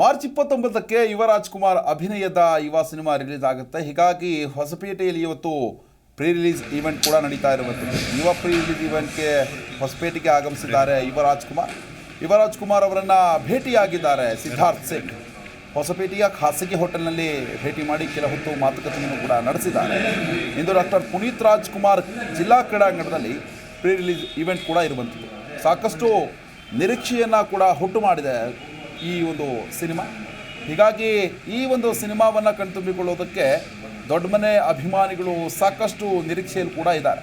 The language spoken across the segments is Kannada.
ಮಾರ್ಚ್ ಇಪ್ಪತ್ತೊಂಬತ್ತಕ್ಕೆ ಯುವ ರಾಜ್ಕುಮಾರ್ ಅಭಿನಯದ ಯುವ ಸಿನಿಮಾ ರಿಲೀಸ್ ಆಗುತ್ತೆ. ಹೀಗಾಗಿ ಹೊಸಪೇಟೆಯಲ್ಲಿ ಇವತ್ತು ಪ್ರೀ ರಿಲೀಸ್ ಈವೆಂಟ್ ಕೂಡ ನಡೀತಾ ಇರುವಂಥದ್ದು. ಯುವ ಪ್ರೀ ರಿಲೀಸ್ ಈವೆಂಟ್ಗೆ ಹೊಸಪೇಟೆಗೆ ಆಗಮಿಸಿದ್ದಾರೆ ಯುವರಾಜ್ ಕುಮಾರ್ ಯುವರಾಜ್ ಕುಮಾರ್ ಅವರನ್ನು ಭೇಟಿಯಾಗಿದ್ದಾರೆ ಸಿದ್ಧಾರ್ಥ್ ಸಿಂಗ್ ಹೊಸಪೇಟೆಯ ಖಾಸಗಿ ಹೋಟೆಲ್ನಲ್ಲಿ ಭೇಟಿ ಮಾಡಿ ಕೆಲ ಹೊತ್ತು ಮಾತುಕತೆಯನ್ನು ಕೂಡ ನಡೆಸಿದ್ದಾರೆ. ಇಂದು ಡಾಕ್ಟರ್ ಪುನೀತ್ ರಾಜ್ಕುಮಾರ್ ಜಿಲ್ಲಾ ಕ್ರೀಡಾಂಗಣದಲ್ಲಿ ಪ್ರೀ ರಿಲೀಸ್ ಈವೆಂಟ್ ಕೂಡ ಇರುವಂಥದ್ದು. ಸಾಕಷ್ಟು ನಿರೀಕ್ಷೆಯನ್ನು ಕೂಡ ಹುಟ್ಟು ಮಾಡಿದೆ ಈ ಒಂದು ಸಿನಿಮಾ. ಹೀಗಾಗಿ ಈ ಒಂದು ಸಿನಿಮಾವನ್ನು ಕಣ್ತುಂಬಿಕೊಳ್ಳೋದಕ್ಕೆ ದೊಡ್ಡ ಮನೆ ಅಭಿಮಾನಿಗಳು ಸಾಕಷ್ಟು ನಿರೀಕ್ಷೆಯಲ್ಲಿ ಕೂಡ ಇದ್ದಾರೆ.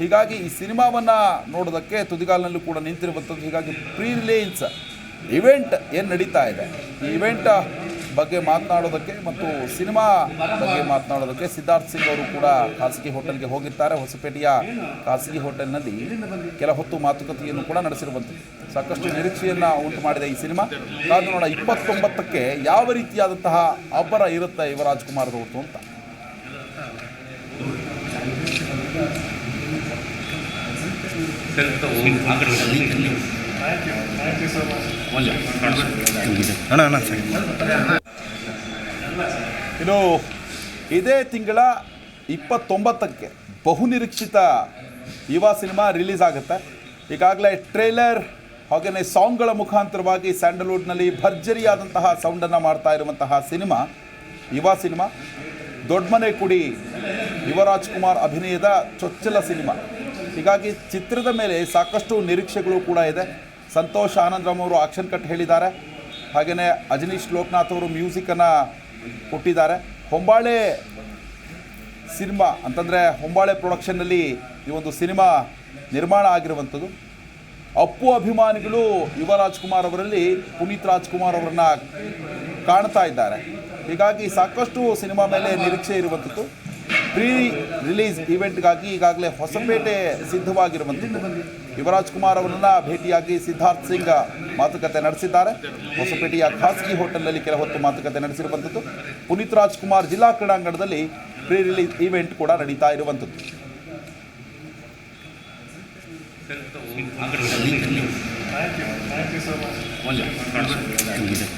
ಹೀಗಾಗಿ ಈ ಸಿನಿಮಾವನ್ನು ನೋಡೋದಕ್ಕೆ ತುದಿಗಾಲಿನಲ್ಲೂ ಕೂಡ ನಿಂತಿರುವಂಥದ್ದು. ಹೀಗಾಗಿ ಪ್ರೀ ರಿಲೀಸ್ ಇವೆಂಟ್ ಏನು ನಡೀತಾ ಇದೆ. ಈ ಇವೆಂಟ್ ಬಗ್ಗೆ ಮಾತನಾಡೋದಕ್ಕೆ ಮತ್ತು ಸಿನಿಮಾ ಬಗ್ಗೆ ಮಾತನಾಡೋದಕ್ಕೆ ಸಿದ್ಧಾರ್ಥ್ ಸಿಂಗ್ ಅವರು ಕೂಡ ಖಾಸಗಿ ಹೋಟೆಲ್ಗೆ ಹೋಗಿರ್ತಾರೆ ಹೊಸಪೇಟೆಯ ಖಾಸಗಿ ಹೋಟೆಲ್ನಲ್ಲಿ ಕೆಲ ಹೊತ್ತು ಮಾತುಕತೆಯನ್ನು ಕೂಡ ನಡೆಸಿರುವಂತೆ ಸಾಕಷ್ಟು ನಿರೀಕ್ಷೆಯನ್ನು ಉಂಟು ಮಾಡಿದೆ ಈ ಸಿನಿಮಾ. ಕಾದು ನೋಡ ಇಪ್ಪತ್ತೊಂಬತ್ತಕ್ಕೆ ಯಾವ ರೀತಿಯಾದಂತಹ ಅಬ್ಬರ ಇರುತ್ತೆ ಯುವರಾಜ್ ಕುಮಾರ್ ಅಂತ. ಇನ್ನು ಇದೇ ತಿಂಗಳ ಇಪ್ಪತ್ತೊಂಬತ್ತಕ್ಕೆ ಬಹುನಿರೀಕ್ಷಿತ ಯುವ ಸಿನಿಮಾ ರಿಲೀಸ್ ಆಗುತ್ತೆ. ಈಗಾಗಲೇ ಟ್ರೇಲರ್ ಹಾಗೆಯೇ ಸಾಂಗ್ಗಳ ಮುಖಾಂತರವಾಗಿ ಸ್ಯಾಂಡಲ್ವುಡ್ನಲ್ಲಿ ಭರ್ಜರಿಯಾದಂತಹ ಸೌಂಡನ್ನು ಮಾಡ್ತಾ ಇರುವಂತಹ ಸಿನಿಮಾ ಯುವ ಸಿನಿಮಾ. ದೊಡ್ಡಮನೆ ಕುಡಿ ಯುವರಾಜ್ ಕುಮಾರ್ ಅಭಿನಯದ ಚೊಚ್ಚಲ ಸಿನಿಮಾ. ಹೀಗಾಗಿ ಚಿತ್ರದ ಮೇಲೆ ಸಾಕಷ್ಟು ನಿರೀಕ್ಷೆಗಳು ಕೂಡ ಇದೆ. ಸಂತೋಷ್ ಆನಂದರಾಮ್ ಅವರು ಆಕ್ಷನ್ ಕಟ್ ಹೇಳಿದ್ದಾರೆ. ಹಾಗೆಯೇ ಅಜನೀಶ್ ಲೋಕನಾಥ್ ಅವರು ಮ್ಯೂಸಿಕನ್ನು ಕೊಟ್ಟಿದ್ದಾರೆ. ಹೊಂಬಾಳೆ ಸಿನಿಮಾ ಅಂತಂದರೆ ಹೊಂಬಾಳೆ ಪ್ರೊಡಕ್ಷನ್ನಲ್ಲಿ ಈ ಒಂದು ಸಿನಿಮಾ ನಿರ್ಮಾಣ ಆಗಿರುವಂಥದ್ದು. ಅಪ್ಪು ಅಭಿಮಾನಿಗಳು ಯುವ ರಾಜ್ಕುಮಾರ್ ಅವರಲ್ಲಿ ಪುನೀತ್ ರಾಜ್ಕುಮಾರ್ ಅವರನ್ನು ಕಾಣ್ತಾ ಇದ್ದಾರೆ. ಹೀಗಾಗಿ ಸಾಕಷ್ಟು ಸಿನಿಮಾ ಮೇಲೆ ನಿರೀಕ್ಷೆ ಇರುವಂಥದ್ದು. ಪ್ರೀ ರಿಲೀಸ್ ಈವೆಂಟ್ಗಾಗಿ ಈಗಾಗಲೇ ಹೊಸಪೇಟೆ ಸಿದ್ಧವಾಗಿರುವಂಥದ್ದು. ಯುವರಾಜ್ ಕುಮಾರ್ ಅವರನ್ನು ಭೇಟಿಯಾಗಿ ಸಿದ್ಧಾರ್ಥ್ ಸಿಂಗ್ ಮಾತುಕತೆ ನಡೆಸಿದ್ದಾರೆ. ಹೊಸಪೇಟೆಯ ಖಾಸಗಿ ಹೋಟೆಲ್ನಲ್ಲಿ ಕೆಲ ಹೊತ್ತು ಮಾತುಕತೆ ನಡೆಸಿರುವಂಥದ್ದು. ಪುನೀತ್ ರಾಜ್ಕುಮಾರ್ ಜಿಲ್ಲಾ ಕ್ರೀಡಾಂಗಣದಲ್ಲಿ ಪ್ರೀ ರಿಲೀಸ್ ಈವೆಂಟ್ ಕೂಡ ನಡೀತಾ ಇರುವಂಥದ್ದು.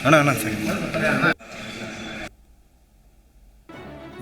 ಅಣ್ಣ ಅಣ್ಣ ಸರಿ.